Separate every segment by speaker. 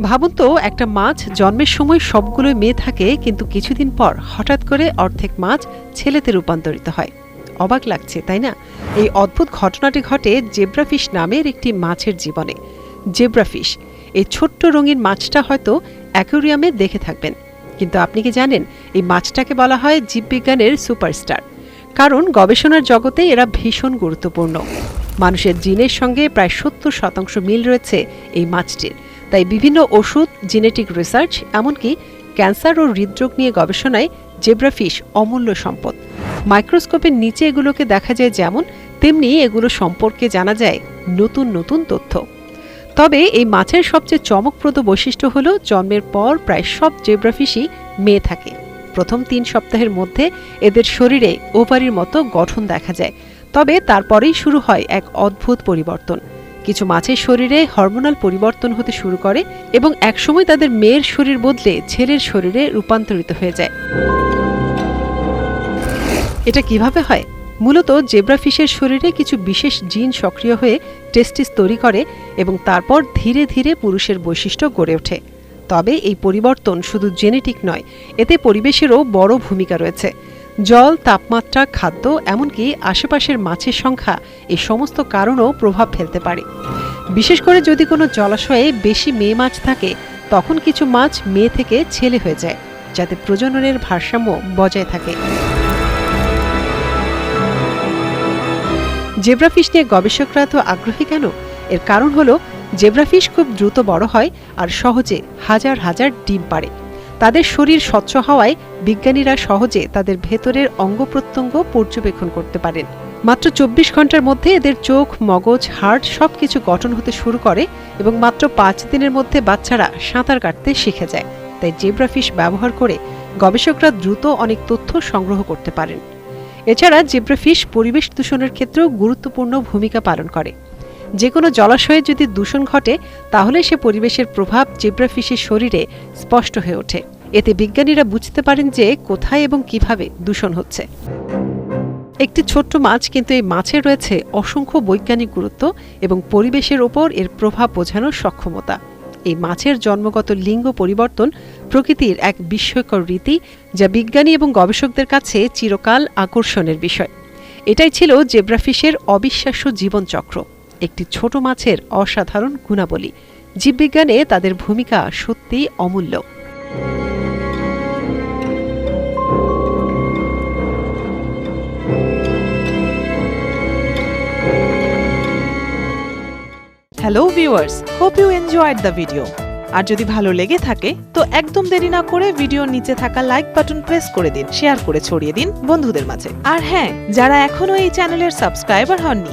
Speaker 1: ভাবুন তো, একটা মাছ জন্মের সময় সবগুলোই মেয়ে থাকে, কিন্তু কিছুদিন পর হঠাৎ করে অর্ধেক মাছ ছেলেতে রূপান্তরিত হয়। অবাক লাগছে, তাই না? এই অদ্ভুত ঘটনাটি ঘটে জেব্রাফিশ নামের একটি মাছের জীবনে। জেব্রাফিশ, এই ছোট্ট রঙিন মাছটা হয়তো অ্যাকোরিয়ামে দেখে থাকবেন। কিন্তু আপনি কি জানেন, এই মাছটাকে বলা হয় জীববিজ্ঞানের সুপারস্টার। কারণ গবেষণার জগতে এরা ভীষণ গুরুত্বপূর্ণ। মানুষের জিনের সঙ্গে প্রায় সত্তর শতাংশ মিল রয়েছে এই মাছটির। তাই বিভিন্ন ওষুধ জেনেটিক রিসার্চ এমনকি ক্যান্সার ও হৃদরোগ নিয়ে গবেষণায় জেব্রাফিশ অমূল্য সম্পদ। মাইক্রোস্কোপের নিচে এগুলোকে দেখা যায় যেমন, তেমনি এগুলো সম্পর্কে জানা যায় নতুন নতুন তথ্য। তবে এই মাছের সবচেয়ে চমকপ্রদ বৈশিষ্ট্য হল, জন্মের পর প্রায় সব জেব্রাফিশই মেয়ে থাকে। প্রথম তিন সপ্তাহের মধ্যে এদের শরীরে ওভারির মতো গঠন দেখা যায়। তবে তারপরেই শুরু হয় এক অদ্ভুত পরিবর্তন। কিছু মাছের শরীরে হরমোনাল পরিবর্তন হতে শুরু করে এবং একসময় তাদের মেয়ের শরীর বদলে ছেলের শরীরে রূপান্তরিত হয়ে যায়। এটা কীভাবে হয়? মূলত জেব্রাফিশের শরীরে কিছু বিশেষ জিন সক্রিয় হয়ে টেস্টিস তৈরি করে এবং তারপর ধীরে ধীরে পুরুষের বৈশিষ্ট্য গড়ে ওঠে। তবে এই পরিবর্তন শুধু জেনেটিক নয়, এতে পরিবেশেরও বড় ভূমিকা রয়েছে। জল, তাপমাত্রা, খাদ্য, এমনকি আশেপাশের মাছের সংখ্যা, এ সমস্ত কারণও প্রভাব ফেলতে পারে। বিশেষ করে যদি কোনো জলাশয়ে বেশি মেয়ে মাছ থাকে, তখন কিছু মাছ মেয়ে থেকে ছেলে হয়ে যায়, যাতে প্রজননের ভারসাম্য বজায় থাকে। জেব্রাফিশ নিয়ে গবেষকরা তো আগ্রহী কেন? এর কারণ হলো, জেব্রাফিশ খুব দ্রুত বড় হয় আর সহজে হাজার হাজার ডিম পারে তাদের শরীর স্বচ্ছ হওয়ায় বিজ্ঞানীরা সহজে তাদের ভেতরের অঙ্গ প্রত্যঙ্গ পর্যবেক্ষণ করতে পারেন। মাত্র চব্বিশ ঘণ্টার মধ্যে এদের চোখ, মগজ হার্ট সবকিছু গঠন হতে শুরু করে এবং মাত্র পাঁচ দিনের মধ্যে বাচ্চারা সাঁতার কাটতে শিখে যায়। তাই জেব্রাফিশ ব্যবহার করে গবেষকরা দ্রুত অনেক তথ্য সংগ্রহ করতে পারেন। এছাড়া জেব্রাফিশ পরিবেশ দূষণের ক্ষেত্রেও গুরুত্বপূর্ণ ভূমিকা পালন করে। যে কোনো জলাশয়ে যদি দূষণ ঘটে, তাহলে সে পরিবেশের প্রভাব জেব্রাফিশের শরীরে স্পষ্ট হয়ে ওঠে। এতে বিজ্ঞানীরা বুঝতে পারেন যে কোথায় এবং কীভাবে দূষণ হচ্ছে। একটি ছোট্ট মাছ কিন্তু এই মাছের রয়েছে অসংখ্য বৈজ্ঞানিক গুরুত্ব এবং পরিবেশের ওপর এর প্রভাব বোঝানোর সক্ষমতা। এই মাছের জন্মগত লিঙ্গ পরিবর্তন প্রকৃতির এক বিস্ময়কর রীতি যা বিজ্ঞানী এবং গবেষকদের কাছে চিরকাল আকর্ষণের বিষয়। এটাই ছিল জেব্রাফিশের অবিশ্বাস্য জীবনচক্র। একটি ছোট মাছের অসাধারণ গুণাবলী। জীববিজ্ঞানে তাদের ভূমিকা সত্যিই অমূল্য।
Speaker 2: Hello viewers hope you enjoyed the video আর যদি ভালো লেগে থাকে, তো একদম দেরি না করে ভিডিওর নিচে থাকা লাইক বাটন প্রেস করে দিন শেয়ার করে ছড়িয়ে দিন বন্ধুদের মাঝে। আর হ্যাঁ যারা এখনও এই চ্যানেলের সাবস্ক্রাইবার হননি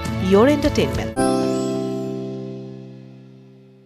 Speaker 2: your entertainment.